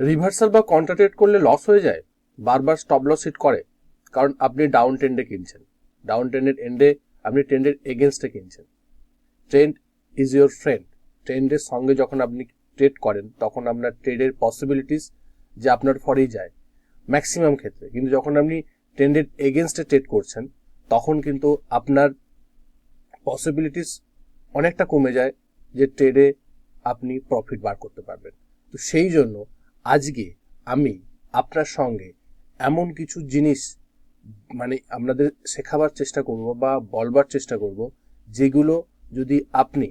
Reversal বা কন্ট্রাটেড করলে loss হয়ে যায়, বারবার স্টপ লস হিট করে, কারণ আপনি ডাউন ট্রেন্ডে কিনছেন। ডাউন ট্রেন্ডের এন্ডে আপনি ট্রেন্ডের এগেনস্টে কিনছেন। ট্রেন্ড ইজ ইউর ফ্রেন্ড ট্রেন্ডের সঙ্গে যখন আপনি ট্রেড করেন, তখন আপনার ট্রেডের পসিবিলিটিস যে আপনার ফরেই যায়। ম্যাক্সিমাম ক্ষেত্রে। কিন্তু যখন আপনি ট্রেন্ডের এগেনস্টে ট্রেড করছেন, তখন কিন্তু আপনার পসিবিলিটিস অনেকটা কমে যায় যে ট্রেডে আপনি প্রফিট বার করতে পারবেন। তো সেই জন্য আজকে আমি আপনার সঙ্গে এমন কিছু জিনিস মানে আপনাদের শেখাবার চেষ্টা করব বা বলবার চেষ্টা করব, যেগুলো যদি আপনি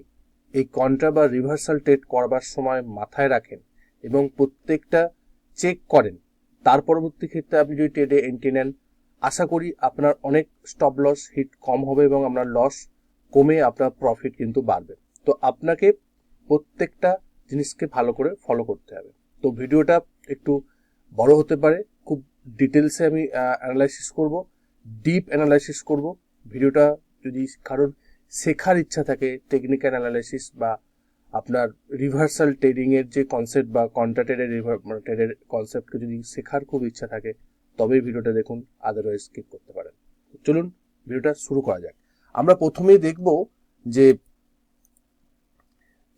এই কন্ট্রা বা রিভার্সাল ট্রেড করবার সময় মাথায় রাখেন এবং প্রত্যেকটা চেক করেন, তার পরবর্তী ক্ষেত্রে আপনি যদি ট্রেডে এন্ট্রি নেন, আশা করি আপনার অনেক স্টপ লস হিট কম হবে এবং আপনার লস কমে আপনার প্রফিট কিন্তু বাড়বে। তো আপনাকে প্রত্যেকটা জিনিসকে ভালো করে ফলো করতে হবে। তো ভিডিওটা একটু বড় হতে পারে। খুব ডিটেলসে আমি অ্যানালাইসিস করব ডিপ অ্যানালাইসিস করব। ভিডিওটা যদি কারোর শেখার ইচ্ছা থাকে টেকনিক্যাল অ্যানালাইসিস বা আপনার রিভার্সাল ট্রেডিংয়ের যে কনসেপ্ট বা কন্ট্রাক্টের ট্রেডের কনসেপ্টকে যদি শেখার খুব ইচ্ছা থাকে, তবেই ভিডিওটা দেখুন আদারওয়াইজ স্কিপ করতে পারেন। চলুন, ভিডিওটা শুরু করা যাক। আমরা প্রথমেই দেখব যে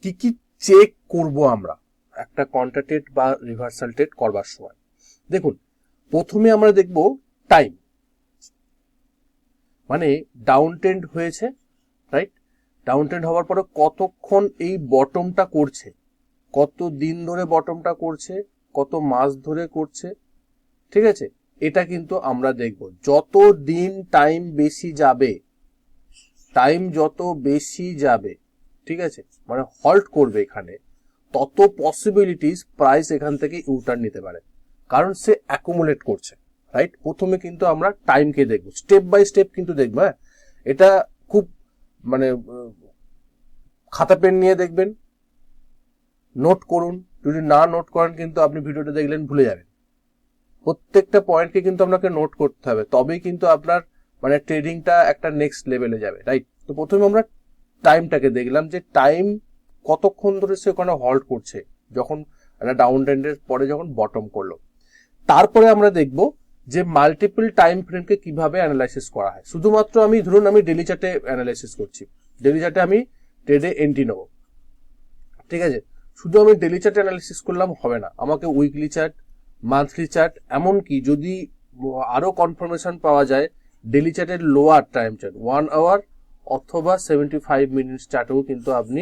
কি কি চেক করব আমরা। একটা কন্ট্রাক্টেড বা রিভার্সাল ট্রেড করবার সময়। দেখুন, প্রথমে আমরা দেখব টাইম মানে ডাউন ট্রেন্ড হয়েছে রাইট ডাউন ট্রেন্ড হওয়ার পরে কতক্ষণ এই বটমটা করছে? কত দিন ধরে বটমটা করছে? কত মাস ধরে করছে? ঠিক আছে? এটা কিন্তু আমরা দেখব। যত দিন টাইম বেশি যাবে টাইম যত বেশি যাবে, ঠিক আছে? মানে হল্ট করবে এখানে। তত পসিবিলিটিস প্রাইস এখান থেকে ইউটার্ন নিতে পারে। কারণ সে অ্যাকুমুলেট করছে রাইট প্রথমে কিন্তু আমরা টাইমকে দেখব স্টেপ বাই স্টেপ কিন্তু দেখব হ্যাঁ? এটা খুব মানে খাতা পেন নিয়ে দেখবেন নোট করুন। যদি না নোট করেন কিন্তু আপনি ভিডিওটা দেখলেন ভুলে যাবেন। প্রত্যেকটা পয়েন্টকে কিন্তু আপনাকে নোট করতে হবে। তবেই কিন্তু আপনার মানে ট্রেডিংটা একটা নেক্সট লেভেলে যাবে রাইট তো প্রথমে আমরা টাইমটাকে দেখলাম যে টাইম কতক্ষণ ধরে সে ওখানে হল্ট করছে, যখন একটা ডাউন ট্রেন্ডের পরে যখন বটম করল। তারপরে আমরা দেখব যে মাল্টিপল টাইম ফ্রেমকে কীভাবে অ্যানালাইসিস করা হয়। শুধুমাত্র আমি, ধরুন আমি ডেলি চার্টে অ্যানালাইসিস করছি। ডেলি চার্টে আমি ট্রেডে এন্ট্রি নেব। ঠিক আছে? শুধু আমি ডেলি চার্ট অ্যানালিসিস করলাম, হবে না। আমাকে উইকলি চার্ট মান্থলি চার্ট এমনকি যদি আরও কনফার্মেশন পাওয়া যায় ডেলি চার্টের lower time chart one hour অথবা সেভেন্টি ফাইভ মিনিটস চার্টেও কিন্তু আপনি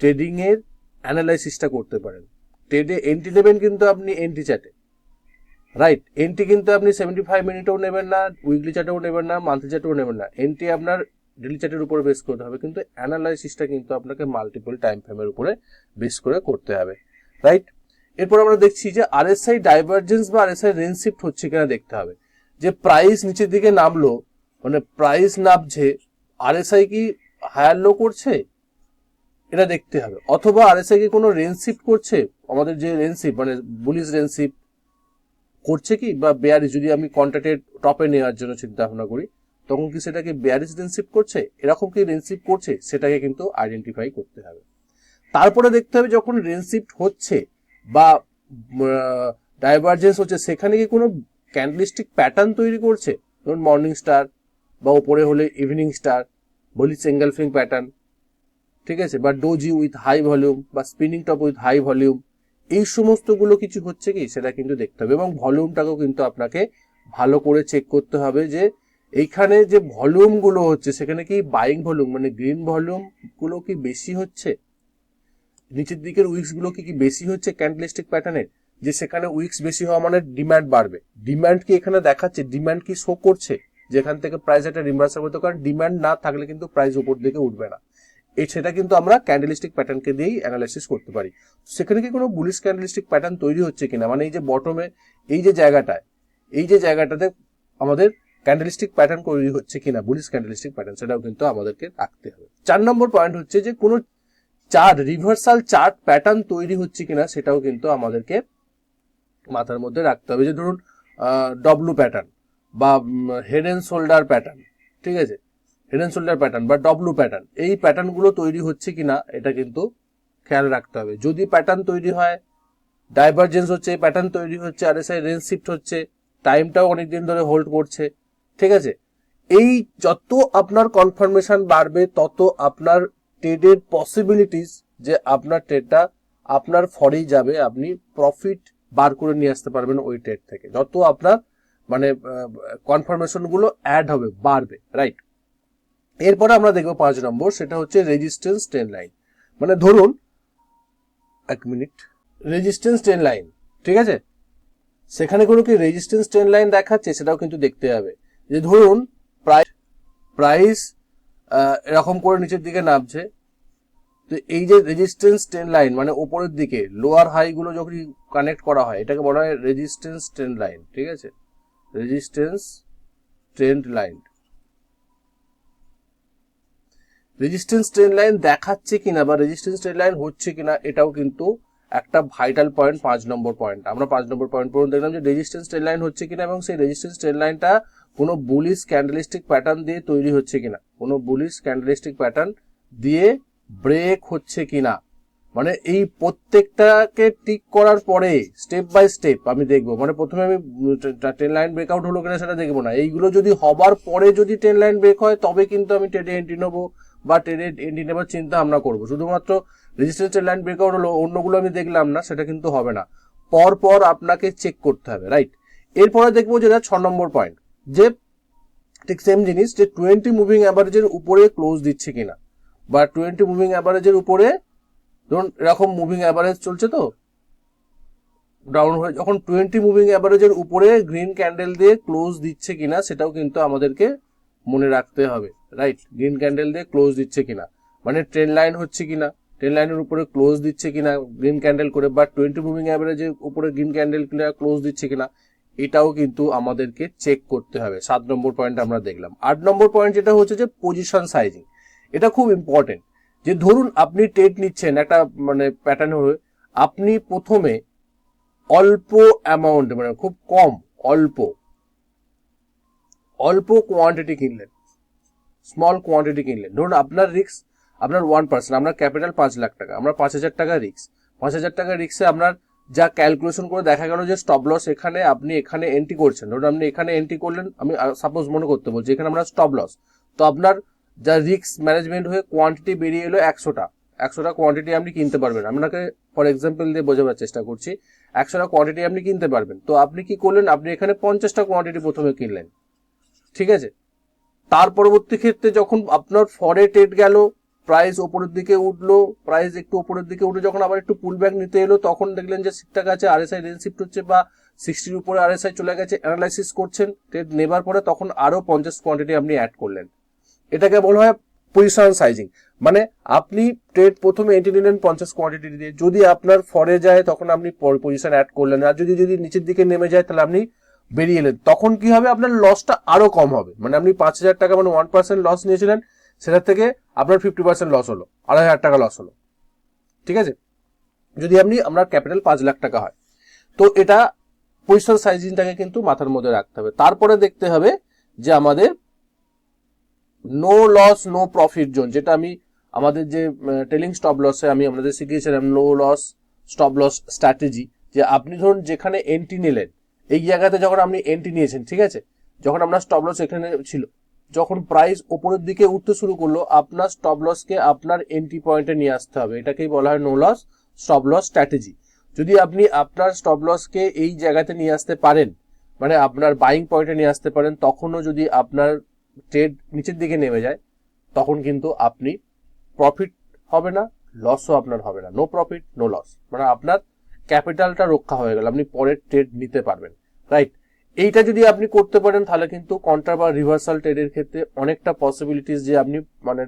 ট্রেডিং এর অ্যানালাইসিসটা করতে পারেন। ট্রেডে এন্ট্রি নেবেন কিন্তু আপনি এন্ট্রি চার্টে রাইট এন্ট্রি কিন্তু আপনি সেভেন্টি ফাইভ মিনিটেও নেবেন না উইকলি চার্টেও নেবেন না মান্থলি চার্টেও নেবেন না। এন্ট্রি আপনার ডেলি চার্টের উপরে বেস করতে হবে, কিন্তু অ্যানালাইসিসটা কিন্তু আপনাকে মাল্টিপল টাইম ফ্রেমের উপরে বেস করে করতে হবে। রাইট এরপর আমরা দেখছি যে আরএসআই ডাইভারজেন্স বা আরএসআই রেঞ্জ শিফট হচ্ছে কিনা দেখতে হবে। যে প্রাইস নিচের দিকে নামলো মানে প্রাইস নামছে আরএসআই কি হায়ার লো করছে? এটা দেখতে হবে। অথবা আর এস আরএসআই কি কোনো শিফট করছে? আমাদের যে শিফট মানে বুলিশ শিফট করছে কি? বা বেয়ারিস যদি আমি কন্ট্রাক্টের টপে নেওয়ার জন্য চিন্তা ভাবনা করি, তখন কি সেটাকে বেয়ারিস শিফট করছে? এরকম কি শিফট করছে? সেটাকে কিন্তু আইডেন্টিফাই করতে হবে। তারপরে দেখতে হবে যখন শিফট হচ্ছে বা ডাইভারজেন্স হচ্ছে, সেখানে কি কোনো ক্যান্ডেলিস্টিক প্যাটার্ন তৈরি করছে? ধরুন মর্নিং স্টার বা ওপরে হলে ইভিনিং স্টার বলি সিঙ্গেল ফিং প্যাটার্ন ঠিক আছে? বা ডোজি উইথ হাই ভলিউম বা spinning top with high volume এই সমস্তগুলো কিছু হচ্ছে কি? সেটা কিন্তু দেখতে হবে। এবং ভলিউমটাকেও কিন্তু আপনাকে ভালো করে চেক করতে হবে যে এইখানে যে ভলিউমগুলো হচ্ছে, সেখানে কি বাইং ভলিউম মানে গ্রিন ভলিউমগুলো কি বেশি হচ্ছে? নিচের দিকের উইক্সগুলো কি কি বেশি হচ্ছে ক্যান্ডেলিস্টিক প্যাটার্নের যে সেখানে উইক্স বেশি হওয়া মানে ডিমান্ড বাড়বে। ডিমান্ড কি এখানে দেখাচ্ছে? ডিমান্ড কি শো করছে? যেখান থেকে প্রাইস একটা রিভার্সাল করতে কারণ ডিমান্ড না থাকলে কিন্তু প্রাইস উপর দিকে উঠবে না। এই সেটা কিন্তু আমরা ক্যান্ডেলিস্টিক প্যাটার্নকে দিয়েই অ্যানালাইসিস করতে পারি। সেখানে কি কোনো বুলিশ ক্যান্ডেলিস্টিক প্যাটার্ন তৈরি হচ্ছে কিনা? মানে এই যে বটমে এই যে জায়গাটায়, এই যে জায়গাটাতে আমাদের ক্যান্ডেলিস্টিক প্যাটার্ন তৈরি হচ্ছে কিনা বুলিশ ক্যান্ডেলিস্টিক প্যাটার্ন সেটাও কিন্তু আমাদেরকে রাখতে হবে। চার নম্বর পয়েন্ট হচ্ছে যে কোনো চার্ট রিভার্সাল চার্ট প্যাটার্ন তৈরি হচ্ছে কিনা, সেটাও কিন্তু আমাদেরকে মাথার মধ্যে রাখতে হবে। যে ধরুন ডব্লু প্যাটার্ন বা হেড অ্যান্ড শোল্ডার প্যাটার্ন ঠিক আছে? হেড শোল্ডার প্যাটার্ন বা ডব্লু প্যাটার্ন এই প্যাটার্নগুলো তৈরি হচ্ছে কিনা, এটা কিন্তু খেয়াল রাখতে হবে। যদি প্যাটার্ন তৈরি হয় ডাইভারজেন্স হচ্ছে প্যাটার্ন তৈরি হচ্ছে আরএসআই রেঞ্জ শিফট হচ্ছে টাইমটাও অনেক দিন ধরে হোল্ড করছে, ঠিক আছে? এই যত আপনার কনফার্মেশন বাড়বে, তত আপনার ট্রেডের পসিবিলিটিস যে আপনার ট্রেডটা আপনার ফরেই যাবে, আপনি প্রফিট বার করে নিয়ে আসতে পারবেন ওই ট্রেড থেকে। যত আপনার মানে কনফার্মেশনগুলো অ্যাড হবে, বাড়বে রাইট এরপরে আমরা দেখব পাঁচ নম্বর, সেটা হচ্ছে রেজিস্ট্যান্স ট্রেন লাইন মানে ধরুন, এক মিনিট রেজিস্ট্যান্স ট্রেন লাইন ঠিক আছে? সেখানে কোনো কি রেজিস্ট্যান্স ট্রেন লাইন দেখাচ্ছে, সেটাও কিন্তু দেখতে হবে। যে ধরুন প্রাইস প্রাইস এরকম করে নিচের দিকে নামছে, তো এই যে রেজিস্ট্যান্স ট্রেন লাইন মানে উপরের দিকে লোয়ার হাইগুলো যখন কানেক্ট করা হয়, এটাকে বলা হয় রেজিস্ট্যান্স ট্রেন লাইন ঠিক আছে? Resistance trend line resistance trend line দেখাচ্ছে কিনা বা রেজিস্ট্যান্স ট্রেন লাইন হচ্ছে কিনা, এটাও কিন্তু একটা ভাইটাল পয়েন্ট পাঁচ নম্বর পয়েন্ট আমরা পাঁচ নম্বর পয়েন্ট পর্যন্ত দেখলাম যে রেজিস্ট্যান্স ট্রেন লাইন হচ্ছে কিনা এবং সেই রেজিস্ট্যান্স ট্রেন লাইনটা কোনো বুলিশ ক্যান্ডেলিস্টিক প্যাটার্ন দিয়ে তৈরি হচ্ছে কিনা। কোনো বুলিশ ক্যান্ডেলিস্টিক প্যাটার্ন দিয়ে ব্রেক হচ্ছে কিনা। মানে এই প্রত্যেকটাকে টিক করার পরে স্টেপ বাই স্টেপ আমি দেখব। মানে প্রথমে আমি ট্রেন লাইন ব্রেকআউট হলো কিনা সেটা দেখব না। এইগুলো যদি হবার পরে যদি ট্রেন লাইন ব্রেক হয়, তবে কিন্তু আমি ট্রেডে এন্ট্রি নেব। বা ট্রেডে এন্ট্রি নেবার চিন্তা ভাবনা করব। শুধুমাত্র রেজিস্ট্যান্স ট্রেন লাইন ব্রেকআউট হলো অন্যগুলো আমি দেখলাম না, সেটা কিন্তু হবে না। পর পর আপনাকে চেক করতে হবে রাইট এরপরে দেখব যেটা ছ নম্বর পয়েন্ট যে ঠিক সেম জিনিস যে টোয়েন্টি মুভিং অ্যাভারেজের উপরে ক্লোজ দিচ্ছে কিনা। বা টোয়েন্টি মুভিং অ্যাভারেজের উপরে, ধরুন এরকম মুভিং অ্যাভারেজ চলছে তো ডাউন হয়ে, যখন টোয়েন্টি মুভিং অ্যাভারেজের উপরে গ্রিন ক্যান্ডেল দিয়ে ক্লোজ দিচ্ছে কিনা, সেটাও কিন্তু আমাদেরকে মনে রাখতে হবে। রাইট গ্রিন ক্যান্ডেল দিয়ে ক্লোজ দিচ্ছে কিনা? মানে ট্রেন লাইন হচ্ছে কিনা? ট্রেন লাইনের উপরে ক্লোজ দিচ্ছে কিনা? গ্রিন ক্যান্ডেল করে বা টোয়েন্টি মুভিং অ্যাভারেজের উপরে গ্রিন ক্যান্ডেল ক্লোজ দিচ্ছে কিনা? এটাও কিন্তু আমাদেরকে চেক করতে হবে। সাত নম্বর পয়েন্ট আমরা দেখলাম। আট নম্বর পয়েন্ট যেটা হচ্ছে যে পজিশন সাইজিং এটা খুব ইম্পর্টেন্ট যে ধরুন আপনি ট্রেড নিচ্ছেন একটা মানে প্যাটার্ন হয়ে আপনি প্রথমে অল্প অ্যামাউন্ট মানে খুব কম, অল্প অল্প কোয়ান্টিটি কিনলেন। স্মল কোয়ান্টিটি কিনলেন। ধরুন আপনার রিক্স আপনার ওয়ান পার্সেন্ট আপনার ক্যাপিটাল পাঁচ লাখ টাকা, আমরা পাঁচ হাজার টাকা রিক্স পাঁচ হাজার টাকা রিক্সে আপনার যা ক্যালকুলেশন করে দেখা গেল যে স্টপ লস এখানে আপনি এখানে এন্ট্রি করছেন। ধরুন আপনি এখানে এন্ট্রি করলেন, আমি সাপোজ মনে করতে বলছি, এখানে আমরা স্টপ লস তো আপনার যা রিক্স ম্যানেজমেন্ট হয়ে কোয়ান্টিটি বেরিয়ে এলো একশোটা। একশোটা কোয়ান্টিটি আপনি কিনতে পারবেন। আপনাকে ফর এক্সাম্পল দিয়ে বোঝাবার চেষ্টা করছি, একশোটা কোয়ান্টিটি আপনি কিনতে পারবেন। তো আপনি কি করলেন? আপনি এখানে পঞ্চাশটা কোয়ান্টিটি প্রথমে কিনলেন। ঠিক আছে? তার পরবর্তী ক্ষেত্রে যখন আপনার ফরে ট্রেড গেল প্রাইস ওপরের দিকে উঠল প্রাইস একটু ওপরের দিকে উঠে যখন আবার একটু পুল ব্যাক নিতে এলো, তখন দেখলেন যে ঠিকঠাক আছে আরএসআই রেঞ্জ শিফট হচ্ছে বা সিক্সটির উপরে আরএসআই চলে গেছে অ্যানালাইসিস করছেন ট্রেড নেবার পরে তখন আরও পঞ্চাশ কোয়ান্টিটি আপনি অ্যাড করলেন। এটাকে বলা হয় পজিশন সাইজিং মানে আপনি ট্রেড প্রথমে এন্ট্রি নিলেন পঞ্চাশ কোয়ান্টিটি দিয়ে। যদি আপনার ফরে যায়, তখন আপনি পজিশন অ্যাড করলেন। আর যদি যদি নিচের দিকে নেমে যায়, তাহলে আপনি বেরিয়ে এলেন। তখন কি হবে? আপনার লসটা আরও কম হবে। মানে আপনি পাঁচ হাজার টাকা মানে ওয়ান পার্সেন্ট লস নিয়েছিলেন সেটার থেকে আপনার ফিফটি পার্সেন্ট লস হলো, আড়াই হাজার টাকা লস হলো। ঠিক আছে? যদি আপনি, আপনার ক্যাপিটাল পাঁচ লাখ টাকা হয়। তো এটা পজিশন সাইজিংটাকে কিন্তু মাথার মধ্যে রাখতে হবে। তারপরে দেখতে হবে যে আমাদের no loss no profit zone যেটা আমি আমাদের যে টেলিং স্টপ লসে আমি আপনাদের শিখিয়েছিলাম no loss stop loss strategy যে আপনি ধরুন যেখানে এন্ট্রি নিলেন এই জায়গাতে যখন আপনি এন্ট্রি নিয়েছেন, ঠিক আছে? যখন আপনার স্টপ লস এখানে ছিল, যখন প্রাইস ওপরের দিকে উঠতে শুরু করল, আপনার স্টপ লসকে আপনার এন্ট্রি পয়েন্টে নিয়ে আসতে হবে। এটাকেই বলা হয় no loss stop loss strategy যদি আপনি আপনার স্টপ লসকে এই জায়গাতে নিয়ে আসতে পারেন মানে আপনার বাইং পয়েন্টে নিয়ে আসতে পারেন, তখনও যদি আপনার ট্রেড নিচের দিকে নেমে যায়, তখন কিন্তু আপনি প্রফিট হবে না লসও আপনার হবে না। নো প্রফিট নো লস মানে আপনার ক্যাপিটালটা রক্ষা হয়ে গেল, আপনি পরের ট্রেড নিতে পারবেন রাইট এইটা যদি আপনি করতে পারেন, তাহলে কিন্তু কন্ট্রা বা রিভার্সাল ট্রেডের ক্ষেত্রে অনেকটা পসিবিলিটিস যে আপনি মানে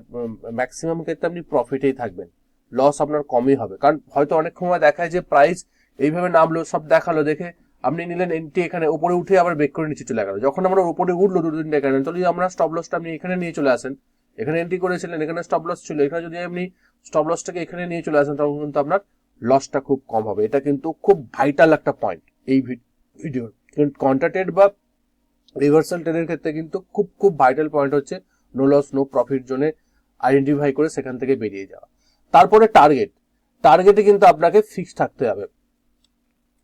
ম্যাক্সিমাম ক্ষেত্রে আপনি প্রফিটেই থাকবেন। লস আপনার কমই হবে। কারণ হয়তো অনেক সময় দেখায় যে প্রাইস এইভাবে নামলো, সব দেখাল, দেখে আপনি নিলেন এনটি এখানে, উপরে উঠে আবার বেক করে নিচে চলে গেল। যখন আমরা উপরে উঠল দু তিনটে এখানে তাহলে যদি আমরা স্টপ লসটা আপনি এখানে নিয়ে চলে আসেন, এখানে এন্ট্রি করেছিলেন, এখানে স্টপ লস ছিল, এখানে যদি আপনি স্টপ লসটাকে এখানে নিয়ে চলে আসেন, তখন কিন্তু আপনার লসটা খুব কম হবে। এটা কিন্তু খুব ভাইটাল একটা পয়েন্ট এই ভিডিওর কন্ট্রাটেড বা রিভার্সাল ট্রেনের ক্ষেত্রে কিন্তু খুব খুব ভাইটাল পয়েন্ট হচ্ছে নো লস নো প্রফিট জোনে আইডেন্টিফাই করে সেখান থেকে বেরিয়ে যাওয়া। তারপরে টার্গেট টার্গেটে কিন্তু আপনাকে ফিক্স থাকতে হবে।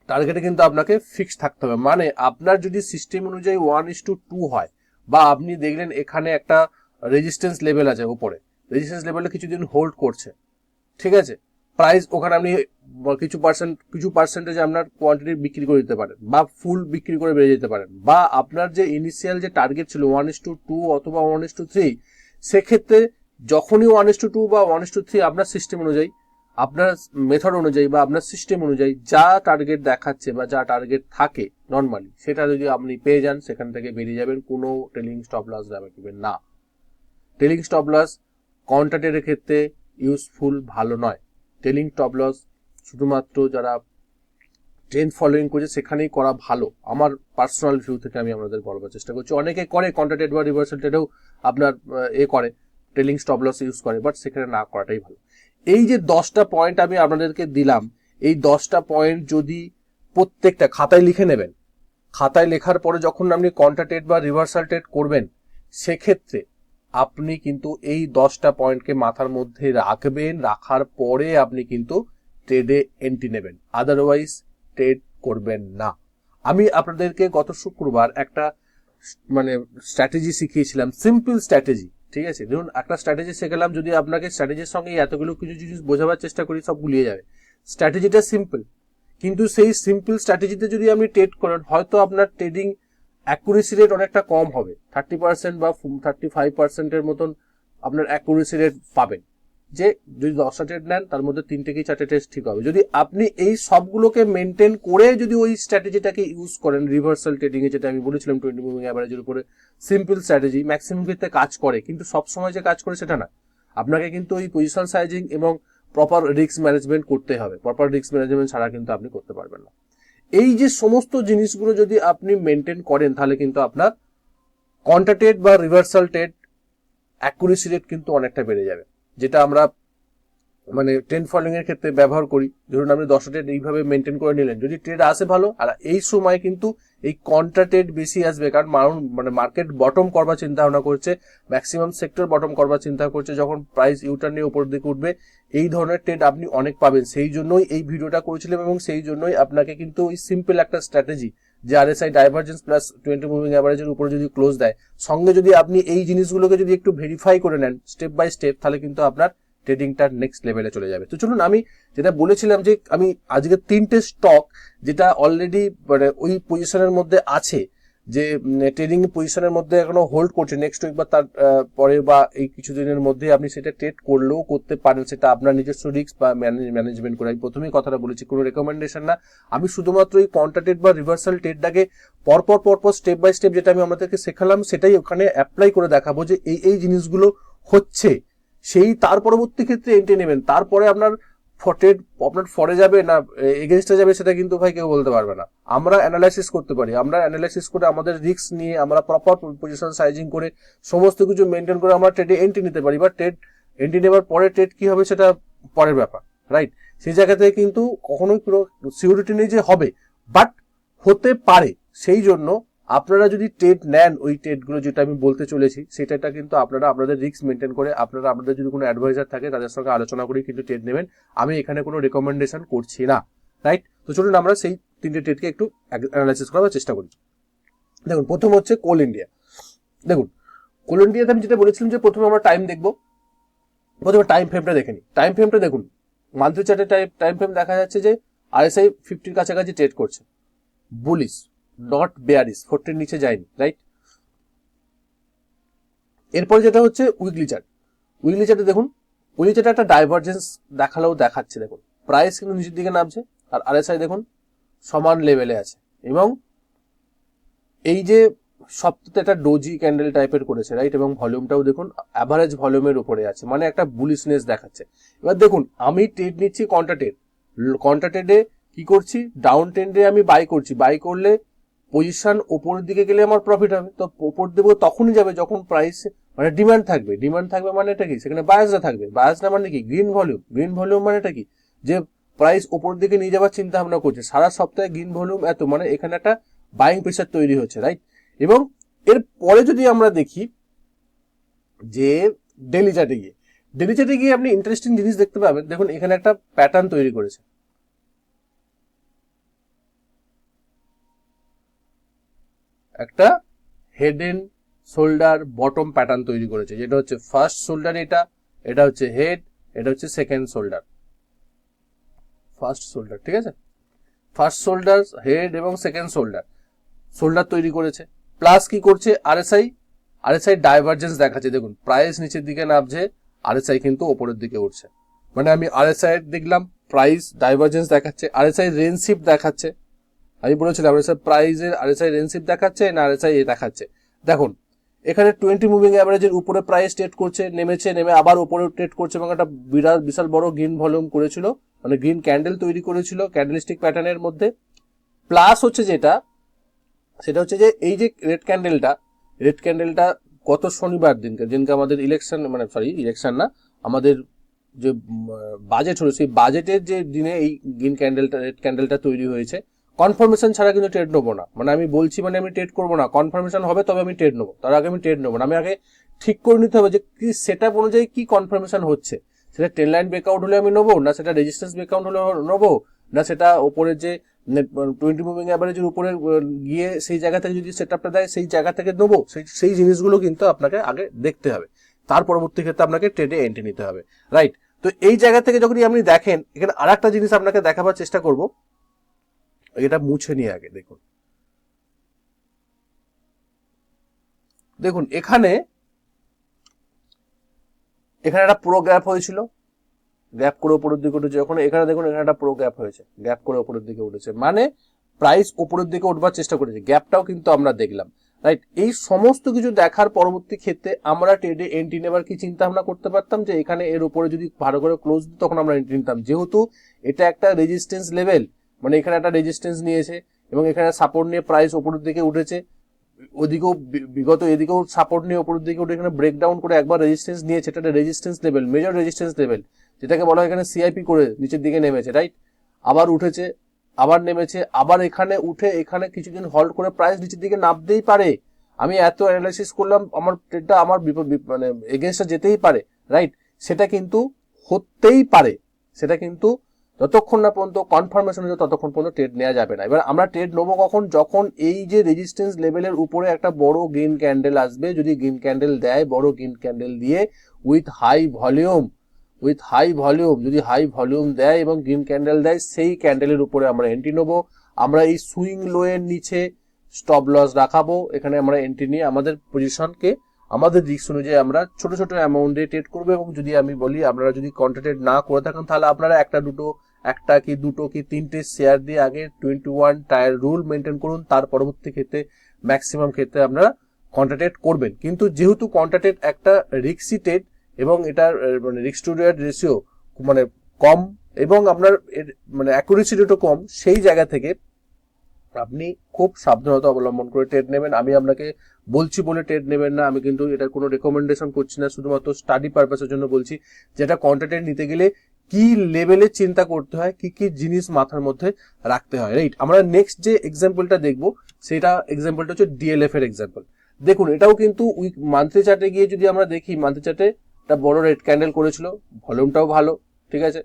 টার্গেটে কিন্তু আপনাকে ফিক্স থাকতে হবে। মানে আপনার যদি সিস্টেম অনুযায়ী ওয়ান ইস টু টু হয়, বা আপনি দেখলেন এখানে একটা রেজিস্ট্যান্স লেভেল আছে উপরে। রেজিস্ট্যান্স লেভেলটা কিছুদিন হোল্ড করছে। ঠিক আছে? প্রাইস ওখানে আপনি কিছু পার্সেন্ট কিছু পার্সেন্টেজ আপনার কোয়ান্টিটি বিক্রি করে দিতে পারেন, বা ফুল বিক্রি করে বেড়ে যেতে পারেন, বা আপনার যে ইনিশিয়াল যে টার্গেট ছিল ওয়ান ইস টু টু অথবা ওয়ান ইস টু থ্রি সেক্ষেত্রে যখনই ওয়ান ইস টু টু বা ওয়ান ইস টু থ্রি আপনার সিস্টেম অনুযায়ী, আপনার মেথড অনুযায়ী বা আপনার সিস্টেম অনুযায়ী যা টার্গেট দেখাচ্ছে বা যা টার্গেট থাকে নর্মালি সেটা যদি আপনি পেয়ে যান, সেখান থেকে বেরিয়ে যাবেন, কোনো টেলিং স্টপ লস রাখবেন না। টেলিং স্টপ লস কন্ট্রাক্টের ক্ষেত্রে ইউজফুল ভালো নয়। ট্রেলিং স্টপ লস শুধুমাত্র যারা ট্রেন্ড ফলোয়িং করছে, সেখানেই করা ভালো। আমার পার্সোনাল ভিউ থেকে আমি আপনাদের বলবার চেষ্টা করছি। অনেকে করে কন্ট্রাক্টেড বা রিভার্সাল ট্রেডেও আপনার এ করে ট্রেলিং স্টপ লস ইউজ করে বাট সেখানে না করাটাই ভালো। এই যে দশটা পয়েন্ট আমি আপনাদেরকে দিলাম, এই দশটা পয়েন্ট যদি প্রত্যেকটা খাতায় লিখে নেবেন, খাতায় লেখার পরে যখন আপনি কন্ট্রাক্টেড বা রিভার্সাল ট্রেড করবেন, সেক্ষেত্রে আপনি কিন্তু এই দশটা পয়েন্টকে মাথার মধ্যে রাখবেন, রাখার পরে আপনি কিন্তু ট্রেডে এন্ট্রি নেবেন। আদারওয়াইজ ট্রেড করবেন না। আমি আপনাদেরকে গত শুক্রবার একটা মানে স্ট্র্যাটেজি শিখিয়েছিলাম সিম্পল স্ট্র্যাটেজি ঠিক আছে? ধরুন, একটা স্ট্র্যাটেজি শিখালাম, যদি আপনাকে স্ট্র্যাটেজির সঙ্গে এতগুলো কিছু জিনিস বোঝাবার চেষ্টা করি, সব গুলিয়ে যাবে। স্ট্র্যাটেজিটা সিম্পল কিন্তু সেই সিম্পল স্ট্র্যাটেজিতে যদি আপনি ট্রেড করেন, হয়তো আপনার ট্রেডিং অ্যাকুরেসি রেট অনেকটা কম হবে। থার্টি পার্সেন্ট বা থার্টি ফাইভ পার্সেন্টের মতন আপনার অ্যাকুরেসি রেট পাবেন। যে যদি দশটা ট্রেড নেন, তার মধ্যে তিনটে কি চারটে টেস্ট ঠিক হবে। যদি আপনি এই সবগুলোকে মেনটেন করে যদি ওই স্ট্র্যাটেজিটাকে ইউজ করেন রিভার্সাল ট্রেডিং এ যেটা আমি বলেছিলাম টোয়েন্টি মুভিং অ্যাভারেজের উপরে সিম্পল স্ট্র্যাটেজি ম্যাক্সিমাম ক্ষেত্রে কাজ করে, কিন্তু সব সময় যে কাজ করে সেটা না। আপনাকে কিন্তু ওই পজিশন সাইজিং এবং প্রপার রিস্ক ম্যানেজমেন্ট করতে হবে। প্রপার রিস্ক ম্যানেজমেন্ট ছাড়া কিন্তু আপনি করতে পারবেন না। এই যে সমস্ত জিনিসগুলো যদি আপনি মেনটেন করেন, তাহলে কিন্তু আপনার কন্টাটেড বা রিভার্সাল টেড অ্যাকুরেসি রেট কিন্তু অনেকটা বেড়ে যাবে। যেটা আমরা মানে ট্রেন ফলোইং এর ক্ষেত্রে ব্যবহার করি। ধরুন আপনি দশটা ট্রেড এইভাবে মেনটেন করে নিলেন, যদি ট্রেড আসে ভালো, আর এই সময় কিন্তু এই কন্ট্রাক্টেড বেশি আসবে, কারণ মানে মার্কেট বটম করবার চিন্তা ভাবনা করছে ম্যাক্সিমাম সেক্টর বটম করবার চিন্তা করছে, যখন প্রাইস ইউটার্ন নিয়ে উপর দিকে উঠবে, এই ধরনের ট্রেড আপনি অনেক পাবেন। সেই জন্যই এই ভিডিওটা করেছিলাম এবং সেই জন্যই আপনাকে কিন্তু ওই সিম্পল একটা স্ট্র্যাটেজি যে RSI divergence plus twenty moving অ্যাভারেজের উপরে যদি ক্লোজ দেয়, সঙ্গে যদি আপনি এই জিনিসগুলোকে যদি একটু ভেরিফাই করে নেন স্টেপ বাই স্টেপ তাহলে কিন্তু আপনার ট্রেডিংটা নেক্সট লেভেলে চলে যাবে। তো চলুন আমি যেটা বলেছিলাম যে আমি আজকে তিনটে স্টক যেটা অলরেডি মানে ওই পজিশনের মধ্যে আছে, যে ট্রেডিং পজিশনের মধ্যে এখনও হোল্ড করছে। নেক্সট উইক বা তার পরে বা এই কিছুদিনের মধ্যে আপনি সেটা ট্রেড করলেও করতে পারেন। সেটা আপনার নিজস্ব রিস্ক বা ম্যানেজমেন্ট করে। আমি প্রথমেই কথাটা বলেছি, কোনো রেকমেন্ডেশন না। আমি শুধুমাত্র এই কন্ট্রাক্টেড বা রিভার্সাল ট্রেডটাকে পরপর পরপর স্টেপ বাই স্টেপ যেটা আমি আমাদেরকে শেখালাম, সেটাই ওখানে অ্যাপ্লাই করে দেখাবো যে এই এই জিনিসগুলো হচ্ছে। সেই তার পরবর্তী ক্ষেত্রে এন্ট্রি নেবেন। তারপরে আপনার ট্রেড আপনার ফরে যাবে না এগেনস্টে যাবে, সেটা কিন্তু ভাই কেউ বলতে পারবে না। আমরা অ্যানালাইসিস করতে পারি। আমরা অ্যানালাইসিস করে আমাদের রিস্ক নিয়ে, আমরা প্রপার পজিশন সাইজিং করে, সমস্ত কিছু মেনটেন করে আমরা ট্রেডে এন্ট্রি নিতে পারি। বা ট্রেড এন্ট্রি নেবার পরে ট্রেড কি হবে সেটা পরের ব্যাপার রাইট সেই জায়গা থেকে কিন্তু কখনোই পুরো সিকিউরিটি নেই যে হবে। বাট হতে পারে, সেই জন্য আপনারা যদি ট্রেড নেন, ওই ট্রেডগুলো যেটা আমি বলতে চলেছি, সেটাটা কিন্তু আপনারা আপনাদের রিস্ক মেনটেন করে, আপনারা আপনাদের যদি কোনো অ্যাডভাইজার থাকে, তাদের সঙ্গে আলোচনা করেই কিন্তু ট্রেড নেবেন। আমি এখানে কোনো রেকমেন্ডেশন করছি না রাইট তো চলুন আমরা সেই তিনটে ট্রেডকে একটু অ্যানালাইসিস করার চেষ্টা করি। দেখুন, প্রথম হচ্ছে কোল ইন্ডিয়া দেখুন কোল ইন্ডিয়াতে আমি যেটা বলেছিলাম যে প্রথমে আমরা টাইম দেখব। প্রথমে টাইম ফ্রেমটা দেখে নিই। টাইম ফ্রেমটা দেখুন মান্থলি চার্টে টাইম টাইম ফ্রেম দেখা যাচ্ছে যে আরএসআই ফিফটির কাছাকাছি ট্রেড করছে। বুলিশ নট বেয়ারিস ফোরটির নিচে যায়নি রাইট এরপরে যেটা হচ্ছে উইকলি চার্ট উইকলি চার্টে দেখুন উইকলি চার্টে একটা ডাইভারজেন্স দেখালেও দেখাচ্ছে, দেখুন। প্রাইস কিন্তু নিচের দিকে নামছে, আর আরএসআই দেখুন, সমান লেভেলে আছে। এবং এই যে সপ্তাহে একটা ডোজি ক্যান্ডেল টাইপের করেছে রাইট এবং ভলিউমটাও দেখুন অ্যাভারেজ ভলিউমের উপরে আছে মানে একটা বুলিশনেস দেখাচ্ছে। এবার দেখুন, আমি ট্রেড নিচ্ছি কন্ট্রাটেড কন্ট্রাটেডে কি করছি? ডাউন ট্রেন্ডে আমি বাই করছি। বাই করলে পজিশন ওপরের দিকে গেলে আমার প্রফিট হবে। তো ওপর দেবো তখনই যাবে যখন প্রাইস মানে ডিমান্ড থাকবে। ডিমান্ড থাকবে মানে এটা কি? সেখানে বায়াসটা থাকবে। বায়াসটা মানে কি? গ্রিন ভলিউম গ্রিন ভলিউম মানে এটা কি? যে প্রাইস ওপর দিকে নিয়ে যাওয়ার চিন্তা ভাবনা করছে। সারা সপ্তাহে গ্রিন ভলিউম এত মানে এখানে একটা বাইং প্রেশার তৈরি হচ্ছে রাইট এবং এর পরে যদি আমরা দেখি যে ডেলি চার্টে গিয়ে ডেলি চার্টে গিয়ে আপনি ইন্টারেস্টিং জিনিস দেখতে পাবেন। দেখুন, এখানে একটা প্যাটার্ন তৈরি করেছে। একটা head and shoulder bottom pattern তৈরি করেছে। যেটা হচ্ছে ফার্স্ট শোল্ডার এটা এটা হচ্ছে হেড এটা হচ্ছে সেকেন্ড শোল্ডার ফার্স্ট শোল্ডার ঠিক আছে? ফার্স্ট শোল্ডার হেড এবং সেকেন্ড শোল্ডার শোল্ডার তৈরি করেছে। প্লাস কি করছে? আরএসআই আরএসআই ডাইভার্জেন্স দেখাচ্ছে। দেখুন প্রাইস নিচের দিকে নামছে আরএসআই কিন্তু ওপরের দিকে উঠছে। মানে আমি আরএসআই দেখলাম প্রাইস ডাইভার্জেন্স দেখাচ্ছে আরএসআই রেনশিপ দেখাচ্ছে। আমি বলেছিলাম আরএসআই প্রাইজের আরএসআই রেনশিপ দেখাচ্ছে না আরএসআই এ দেখাচ্ছে। দেখুন, এখানে টোয়েন্টি মুভিং অ্যাভারেজের উপরে প্রাইস ট্রেড করছে, নেমেছে, নেমে আবার উপরে ট্রেড করছে এবং একটা বিরাট, বিশাল বড় গ্রিন ভলিউম করেছিল মানে গ্রিন ক্যান্ডেল তৈরি করেছিল ক্যান্ডেলস্টিক প্যাটার্নের মধ্যে। প্লাস হচ্ছে যেটা, সেটা হচ্ছে যে এই যে রেড ক্যান্ডেলটা রেড ক্যান্ডেলটা গত শনিবার দিনকে দিনকে আমাদের ইলেকশন মানে সরি ইলেকশন না, আমাদের যে বাজেট হলো, সেই বাজেটের যে দিনে এই গ্রিন ক্যান্ডেলটা রেড ক্যান্ডেলটা তৈরি হয়েছে। কনফার্মেশন ছাড়া কিন্তু ট্রেড নেব না। মানে আমি বলছি মানে আমি ট্রেড করব না। কনফার্মেশন হবে, তবে আমি ট্রেড নেব। তার আগে আমি ট্রেড নেব না। আমি আগে ঠিক করে নিতে হবে যে কি সেটা অনুযায়ী কি কনফার্মেশন হচ্ছে। সেটা টেন লাইন ব্রেকআউট হলে আমি নেব, না সেটা রেজিস্ট্যান্স ব্রেকআউট হলে নেব, না সেটা ওপরে যে টোয়েন্টি মুভিং অ্যাভারেজের উপরে গিয়ে সেই জায়গা থেকে যদি সেট আপটা দেয়, সেই জায়গা থেকে নেব। সেই সেই জিনিসগুলো কিন্তু আপনাকে আগে দেখতে হবে। তার পরবর্তী ক্ষেত্রে আপনাকে ট্রেডে এন্ট্রি নিতে হবে। রাইট তো এই জায়গা থেকে যখনই আপনি দেখেন, এখানে আর একটা জিনিস আপনাকে দেখাবার চেষ্টা করব। এটা মুছে নিয়ে আগে, দেখুন। দেখুন, এখানে এখানে একটা প্রো গ্যাপ হয়েছিল। গ্যাপ করে উপরের দিকে উঠেছে যখন, এখানে দেখুন, এখানে একটা প্রো গ্যাপ হয়েছে। গ্যাপ করে উপরের দিকে উঠেছে। মানে প্রাইস উপরের দিকে উঠবার চেষ্টা করেছে। গ্যাপটাও কিন্তু আমরা দেখলাম রাইট এই সমস্ত কিছু দেখার পরবর্তী ক্ষেত্রে আমরা ট্রেডে এন্ট্রি নেবার কি চিন্তা ভাবনা করতে পারতাম? যে এখানে এর উপরে যদি ভালো করে ক্লোজ তখন আমরা এন্ট্রি নিতাম। যেহেতু এটা একটা রেজিস্ট্যান্স লেভেল মানে এখানে একটা রেজিস্ট্যান্স নিয়েছে এবং এখানে সাপোর্ট নিয়ে প্রাইস ওপরের দিকে উঠেছে। ওদিকেও বিগত এদিকেও সাপোর্ট নিয়ে উপরের দিকে উঠে এখানে ব্রেকডাউন করে একবার রেজিস্ট্যান্স নিয়েছে। এটা একটা resistance level major resistance level যেটাকে বলা হয় এখানে সিআইপি করে নিচের দিকে নেমেছে রাইট আবার উঠেছে, আবার নেমেছে, আবার এখানে উঠে এখানে কিছুদিন হল্ড করে প্রাইস নিচের দিকে নামতেই পারে। আমি এত অ্যানালাইসিস করলাম, আমার ট্রেডটা আমার মানে এগেনস্টে যেতেই পারে রাইট সেটা কিন্তু হতেই পারে, সেটা কিন্তু যতক্ষণ না পর্যন্ত কনফার্মেশন হচ্ছে ততক্ষণ পর্যন্ত ট্রেড নেওয়া যাবে না। এবার আমরা ট্রেড নেব কখন? যখন এই যে রেজিস্ট্যান্স লেভেলের উপরে একটা বড় গ্রিন ক্যান্ডেল আসবে, যদি গ্রিন ক্যান্ডেল দেয়, বড় গ্রিন ক্যান্ডেল দিয়ে with high volume with high volume যদি হাই ভলিউম দেয় এবং গ্রিন ক্যান্ডেল দেয়, সেই ক্যান্ডেলের উপরে আমরা এন্ট্রি নেব। আমরা এই সুইং লোয়ের নিচে স্টপ লস রাখাবো। এখানে আমরা এন্ট্রি নিয়ে আমাদের পজিশনকে আমাদের রিস্ক অনুযায়ী আমরা ছোট ছোট অ্যামাউন্টে ট্রেড করব এবং যদি আমি বলি, আপনারা যদি কন্ট্রাক্টেড না করে থাকেন, তাহলে আপনারা একটা দুটো একটা কি দুটো কি তিনটে শেয়ার দিয়ে আগে twenty one tier rule maintain করুন, তার পরবর্তী ক্ষেত্রে ম্যাক্সিমাম ক্ষেত্রে আপনারা কন্ট্রাক্টেড করবেন। কিন্তু যেহেতু কন্ট্রাক্টেড একটা রিক্সি ট্রেড এবং এটার মানে রিক্স টু রেশিও মানে কম এবং আপনার এর মানে অ্যাকুরেসি রেটও কম, সেই জায়গা থেকে আপনি খুব সাবধানতা অবলম্বন করে ট্রেড নেবেন। আমি আপনাকে বলছি বলে ট্রেড নেবেন না, আমি কিন্তু এটার কোনো রেকমেন্ডেশন করছি না, শুধুমাত্র স্টাডি পারপাসের জন্য বলছি, যেটা কন্টেন্ট নিতে গেলে কি লেভেলে চিন্তা করতে হয়, কি কি জিনিস মাথার মধ্যে রাখতে হয়। রাইট আমরা নেক্সট যে এক্সাম্পলটা দেখব, সেটা এক্সাম্পলটা হচ্ছে ডিএলএফ এর এক্সাম্পল দেখুন, এটাও কিন্তু উইক মান্থলি চার্টে গিয়ে যদি আমরা দেখি মান্থলি চার্টে একটা বড় রেড ক্যান্ডেল করেছিল ভলিউমটাও ভালো, ঠিক আছে?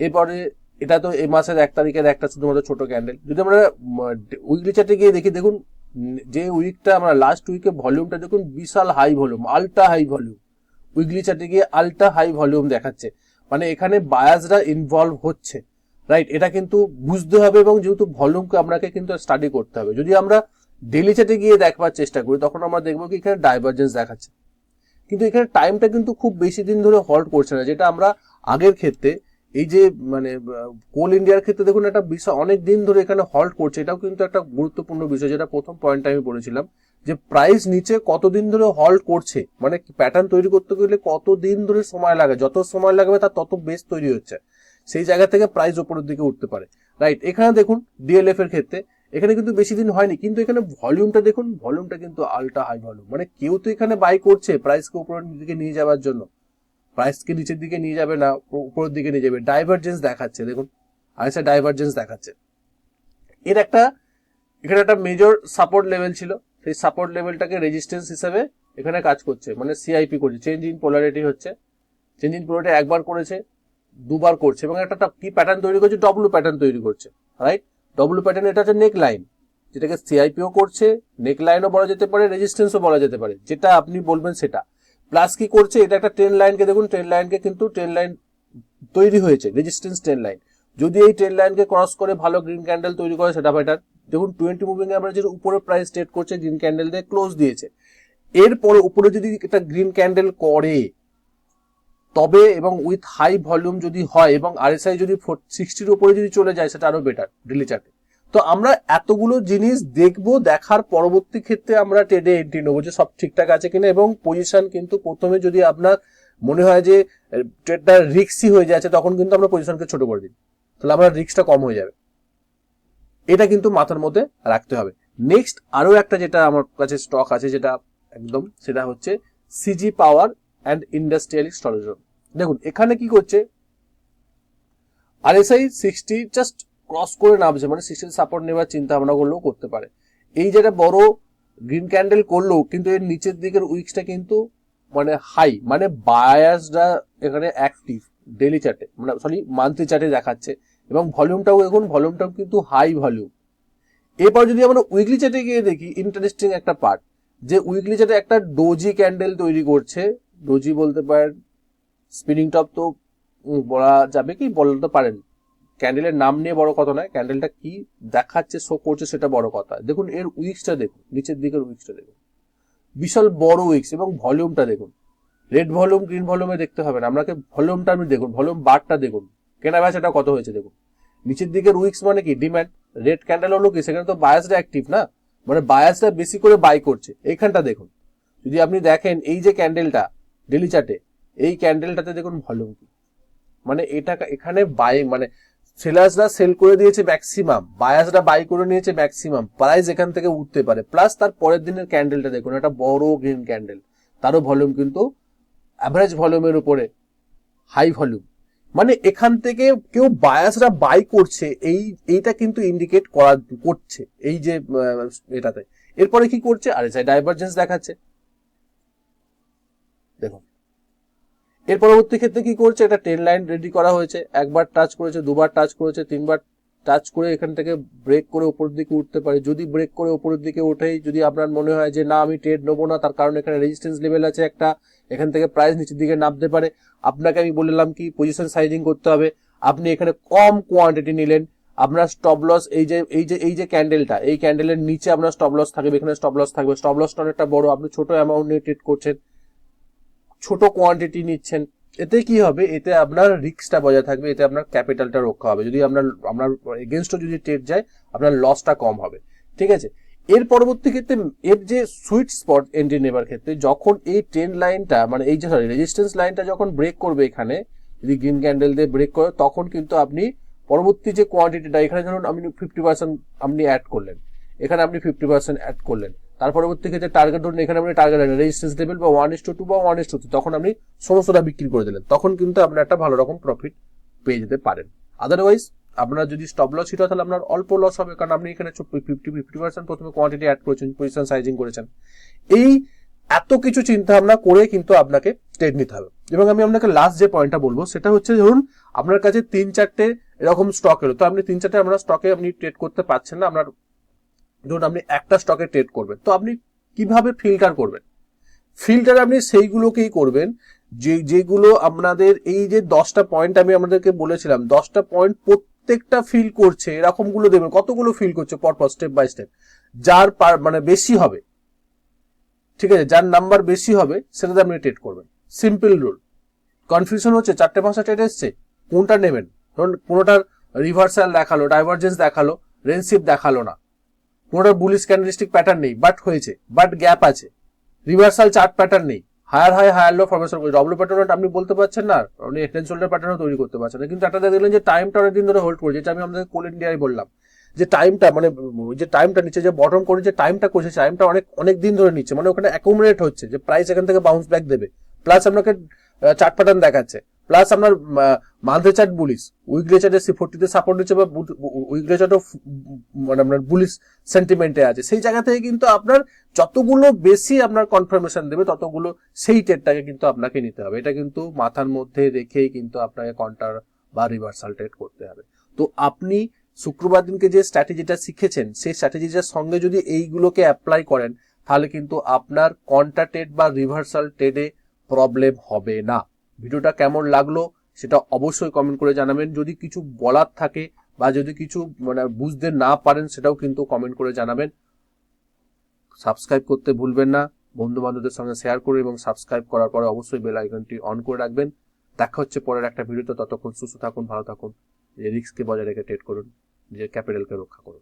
এরপরে এটা তো এই মাসের এক তারিখের একটা শুধুমাত্র ছোট ক্যান্ডেল যদি আমরা উইকলি চার্টে গিয়ে দেখি, দেখুন, যে উইকটা আমরা লাস্ট উইকে ভলিউমটা দেখুন, বিশাল high volume ultra high volume weekly চার্টে গিয়ে আলট্রা হাই ভলিউম দেখাচ্ছে। মানে এখানে বায়াসরা ইনভলভ হচ্ছে রাইট এটা কিন্তু বুঝতে হবে এবং যেহেতু ভলিউমকে আপনাকে কিন্তু স্টাডি করতে হবে। যদি আমরা ডেলি চার্টে গিয়ে দেখবার চেষ্টা করি, তখন আমরা দেখব কি এখানে ডাইভারজেন্স দেখাচ্ছে। কিন্তু এখানে টাইমটা কিন্তু খুব বেশি দিন ধরে হল্ট করছে না, যেটা আমরা আগের ক্ষেত্রে, এই যে মানে কোল ইন্ডিয়ার ক্ষেত্রে দেখুন একটা বিষয় অনেক দিন ধরে এখানে হল্ট করছে, এটাও কিন্তু একটা গুরুত্বপূর্ণ বিষয়, যেটা প্রথম পয়েন্ট আমি বলেছিলাম। যে প্রাইস নিচে কতদিন ধরে হল্ট করছে মানে প্যাটার্ন তৈরি করতে গেলে কতদিন ধরে সময় লাগে, যত সময় লাগবে তার তত বেস তৈরি হচ্ছে। সেই জায়গা থেকে প্রাইস ওপরের দিকে উঠতে পারে। রাইট এখানে দেখুন ডিএলএফ এর ক্ষেত্রে, এখানে কিন্তু বেশি দিন হয়নি, কিন্তু এখানে ভলিউমটা দেখুন ভলিউমটা কিন্তু আলট্রা হাই ভলিউম মানে কেউ তো এখানে বাই করছে প্রাইসকে উপরের দিকে নিয়ে যাওয়ার জন্য। প্রাইসকে নিচের দিকে নিয়ে যাবে না উপরের দিকে নিয়ে যাবে। ডাইভারজেন্স দেখাচ্ছে, দেখুন, আরেকটা ডাইভারজেন্স দেখাচ্ছে। এর একটা, এখানে একটা মেজর সাপোর্ট লেভেল ছিল। সেই সাপোর্ট লেভেলটাকে রেজিস্ট্যান্স হিসেবে এখানে কাজ করছে। মানে সিআইপি করছে। চেঞ্জ ইন পোলারিটি হচ্ছে। চেঞ্জ ইন পোলারিটি একবার করেছে, দুবার করছে এবং একটা কি প্যাটার্ন তৈরি করছে? ডব্লু প্যাটার্ন তৈরি করছে। রাইট ডব্লু প্যাটার্ন এটা হচ্ছে নেক লাইন যেটাকে সিআইপিও করছে নেক লাইনও বলা যেতে পারে রেজিস্ট্যান্সও বলা যেতে পারে। যেটা আপনি বলবেন সেটা। প্লাস কি করছে? এটা একটা ট্রেন লাইনকে দেখুন ট্রেন লাইনকে কিন্তু ট্রেন লাইন তৈরি হয়েছে রেজিস্ট্যান্স ট্রেন লাইন যদি এই ট্রেন লাইনকে ক্রস করে ভালো গ্রিন ক্যান্ডেল তৈরি করে, সেটা বেটার দেখুন টোয়েন্টি মুভিং অ্যাভারেজের উপরে প্রাইস স্টেট করছে গ্রিন ক্যান্ডেল দিয়ে ক্লোজ দিয়েছে। এরপরে উপরে যদি একটা গ্রিন ক্যান্ডেল করে, তবে এবং উইথ হাই ভলিউম যদি হয় এবং আরএসআই যদি সিক্সটির উপরে যদি চলে যায়, সেটা আরও বেটার ডেলি চার্টে তো আমরা এতগুলো জিনিস দেখব, দেখার পরবর্তী ক্ষেত্রে আমরা ট্রেডে এন্ট্রি নেব যে সব ঠিকঠাক আছে কিনা এবং পজিশন কিন্তু প্রথমে যদি আপনার মনে হয় যে ট্রেডটা রিক্সি হয়ে যাচ্ছে, তখন কিন্তু আমরা পজিশনকে ছোট করে দিই। তাহলে আমরা রিক্সটা কম হয়ে যাবে। এটা কিন্তু মাথার মধ্যে রাখতে হবে। নেক্সট আরও একটা যেটা আমার কাছে স্টক আছে যেটা একদম, সেটা হচ্ছে CG power and industrial storage দেখুন, এখানে কি করছে? আরএসআই সিক্সটি জাস্ট ক্রস করে নামছে মানে সিক্সটি সাপোর্ট নেওয়ার চিন্তা ভাবনা করলেও করতে পারে। এই যেটা বড় গ্রিন ক্যান্ডেল করল, কিন্তু এর নিচের দিকের উইক্সটা কিন্তু মানে হাই মানে বায়াসরা এখানে অ্যাক্টিভ ডেলি চার্টে মানে সরি মান্থলি চার্টে দেখাচ্ছে। এবং ভলিউমটাও দেখুন, ভলিউমটাও কিন্তু হাই ভলিউম এরপর যদি আমরা উইকলি চার্টে গিয়ে দেখি ইন্টারেস্টিং একটা পার্ট যে উইকলি চার্টে একটা ডোজি ক্যান্ডেল তৈরি করছে। ডোজি বলতে পারেন স্পিনিং টপ তো বলা যাবে কি, বলতে পারেন। ক্যান্ডেলের নাম নিয়ে বড় কথা নয় ক্যান্ডেলটা কি দেখাচ্ছে শো করছে, সেটা বড় কথা। দেখুন, এর উইক্সটা দেখুন, নিচের দিকের উইক্সটা দেখুন। বিশাল বড় উইক্স এবং ভলিউমটা দেখুন। রেড ভলিউম গ্রিন ভলিউমে দেখতে হবে না আপনাকে ভলিউমটা আপনি দেখুন, ভলিউম বারটা দেখুন। কেনা বেচাটা কত হয়েছে দেখুন। নিচের দিকের উইক্স মানে কি? ডিম্যান্ড রেড ক্যান্ডেল হলো কি? সেখানে তো বায়াসটা অ্যাক্টিভ না? মানে বায়াসটা বেশি করে বাই করছে। এইখানটা দেখুন। যদি আপনি দেখেন এই যে ক্যান্ডেলটা ডেলি চার্টে এই ক্যান্ডেলটাতে দেখুন ভলিউম কি? মানে এটা এখানে বাই মানে সেলার্সরা সেল করে দিয়েছে ম্যাক্সিমাম বায়াসরা বাই করে নিয়েছে ম্যাক্সিমাম প্রাইস এখান থেকে উঠতে পারে। প্লাস তার পরের দিনের ক্যান্ডেলটা দেখুন, একটা বড় গ্রিন ক্যান্ডেল তারও ভলিউম কিন্তু অ্যাভারেজ ভলিউমের উপরে হাই ভলিউম মানে এখান থেকে কেউ বায়াসরা বাই করছে, এই, এইটা কিন্তু ইন্ডিকেট করা, করছে, এই যে এটাতে। এরপরে কি করছে? আর এসআই ডাইভারজেন্স দেখাচ্ছে। দেখুন। এর পরবর্তী ক্ষেত্রে কি করছে? এটা টেন লাইন রেডি করা হয়েছে। একবার টাচ করেছে, দুবার টাচ করেছে, তিনবার টাচ করে এখান থেকে ব্রেক করে উপরের দিকে উঠতে পারে। যদি ব্রেক করে উপরের দিকে ওঠেই যদি আপনার মনে হয় যে, না, আমি ট্রেড নেব না, তার কারণ এখানে রেজিস্ট্যান্স লেভেল আছে একটা, এখান থেকে প্রাইস নিচের দিকে নামতে পারে। আপনাকে আমি বললাম কি পজিশন সাইজিং করতে হবে। আপনি এখানে কম কোয়ান্টিটি নিলেন। আপনার স্টপ লস এই যে এই যে এই যে ক্যান্ডেলটা এই ক্যান্ডেলের নিচে আপনার স্টপ লস থাকবে, এখানে স্টপ লস থাকবে। স্টপ লসটা অনেকটা বড়। আপনি ছোট অ্যামাউন্ট নিয়ে ট্রেড করছেন, ছোট কোয়ান্টিটি নিচ্ছেন। এতে কি হবে? এতে আপনার রিস্কটা বজায় থাকবে, এতে আপনার ক্যাপিটালটা রক্ষা হবে। যদি আপনার আপনার এগেনস্টও যদি ট্রেড যায়, আপনার লসটা কম হবে। ঠিক আছে? এর পরবর্তী ক্ষেত্রে এর যে সুইট স্পট এন্ট্রি নেবার ক্ষেত্রে যখন এই ট্রেন লাইনটা মানে এই যে সরি রেজিস্ট্যান্স লাইনটা যখন ব্রেক করবে এখানে, যদি গ্রিন ক্যান্ডেল দিয়ে ব্রেক করে, তখন কিন্তু আপনি পরবর্তী যে কোয়ান্টিটিটা এখানে ধরুন আপনি ফিফটি পার্সেন্ট আপনি অ্যাড করলেন। এখানে আপনি ফিফটি পার্সেন্ট অ্যাড করলেন। তার পরবর্তী ক্ষেত্রে টার্গেট ধরুন এখানে আপনি টার্গেট রেজিস্ট্যান্স লেভেল বা ওয়ান ইস টু টু বা ওয়ান ইস টু তখন আপনি সমস্তটা বিক্রি করে দিলেন, তখন কিন্তু আপনি একটা ভালো রকম প্রফিট পেয়ে যেতে পারেন। আদারওয়াইজ আপনার যদি স্টপ লস ছিল তাহলে আপনার অল্প লস হবে, কারণ আপনি এখানে ফিফটি ফিফটি পার্সেন্ট প্রথমে কোয়ান্টিটি অ্যাড করেছেন পজিশন সাইজিং করেছেন। এই এত কিছু চিন্তা ভাবনা করে কিন্তু আপনাকে ট্রেড নিতে হবে। এবং আমি আপনাকে লাস্ট যে পয়েন্টটা বলব, সেটা হচ্ছে ধরুন, আপনার কাছে তিন চারটে এরকম স্টক এলো, তো আপনি তিন চারটে আপনার স্টকে আপনি ট্রেড করতে পারছেন না, আপনার ধরুন আপনি একটা স্টকে ট্রেড করবেন, তো আপনি কীভাবে ফিল্টার করবেন? ফিল্টার আপনি সেইগুলোকেই করবেন, যে, যেগুলো আপনাদের এই যে দশটা পয়েন্ট আমি আপনাদেরকে বলেছিলাম, দশটা পয়েন্ট প্রত্যেকটা ফিল করছে এরকমগুলো দেবেন, কতগুলো ফিল করছে, পরপর স্টেপ বাই স্টেপ যার পার মানে বেশি হবে, ঠিক আছে, যার নাম্বার বেশি হবে, সেটাতে আপনি ট্রেড করবেন। সিম্পল রুল কনফিউশন হচ্ছে, চারটে পাঁচটা ট্রেড এসছে, কোনটা নেবেন? ধরুন কোনোটার রিভার্সাল দেখাল ডাইভার্জেন্স দেখাল রেনশিপ দেখাল না। কোনোটার বুলিশ ক্যান্ডেলিস্টিক প্যাটার্ন নেই বাট হয়েছে বাট গ্যাপ আছে। রিভার্সাল চার্ট প্যাটার্ন নেই। Higher high higher low formation করে ডব্লিউ প্যাটার্ন আপনি বলতে পারছেন না, আপনি হেড শোল্ডার প্যাটার্নও তৈরি করতে পারছেন না। কিন্তু একটা দেখলেন যে টাইমটা অনেকদিন ধরে হোল্ড করছে যেটা আমি আমাদের কোল ইন্ডিয়ায় বললাম। যে টাইমটা মানে যে টাইমটা নিচে, যে বটম করে যে টাইমটা করছে টাইমটা অনেক অনেক দিন ধরে নিচ্ছে। মানে ওখানে অ্যাকুমুলেট হচ্ছে, যে প্রাইস এখান থেকে বাউন্স ব্যাক দেবে। প্লাস আপনাকে চার্ট প্যাটার্ন দেখাচ্ছে। প্লাস আপনার মান্থলি চার্ট বুলিশ উইকলি চার্টে সি ফোর্টিতে সাপোর্ট দিচ্ছে বা উইকলি চার্টও মানে আপনার বুলিশ সেন্টিমেন্টে আছে। সেই জায়গা থেকে কিন্তু আপনার যতগুলো বেশি আপনার কনফার্মেশন দেবে, ততগুলো সেই ট্রেডটাকে কিন্তু আপনাকে নিতে হবে। এটা কিন্তু মাথার মধ্যে রেখেই কিন্তু আপনাকে কন্টার বা রিভার্সাল ট্রেড করতে হবে। তো আপনি শুক্রবার দিনকে যে স্ট্র্যাটেজিটা শিখেছেন, সেই স্ট্র্যাটেজিটার সঙ্গে যদি এইগুলোকে অ্যাপ্লাই করেন, তাহলে কিন্তু আপনার কন্ট্রা ট্রেড বা রিভার্সাল ট্রেডে প্রবলেম হবে না। ভিডিওটা কেমন লাগল সেটা অবশ্যই কমেন্ট করে জানাবেন। যদি কিছু বলার থাকে বা যদি কিছু মানে বুঝতে না পারেন সেটাও কিন্তু কমেন্ট করে জানাবেন। সাবস্ক্রাইব করতে ভুলবেন না। বন্ধু বান্ধবদের সঙ্গে শেয়ার করুন এবং সাবস্ক্রাইব করার পরে অবশ্যই বেল আইকনটি অন করে রাখবেন। দেখা হচ্ছে পরের একটা ভিডিওতে ততক্ষণ সুস্থ থাকুন, ভালো থাকুন। রিস্ককে বজায় রেখে ট্রেড করুন। নিজের ক্যাপিটালকে রক্ষা করুন।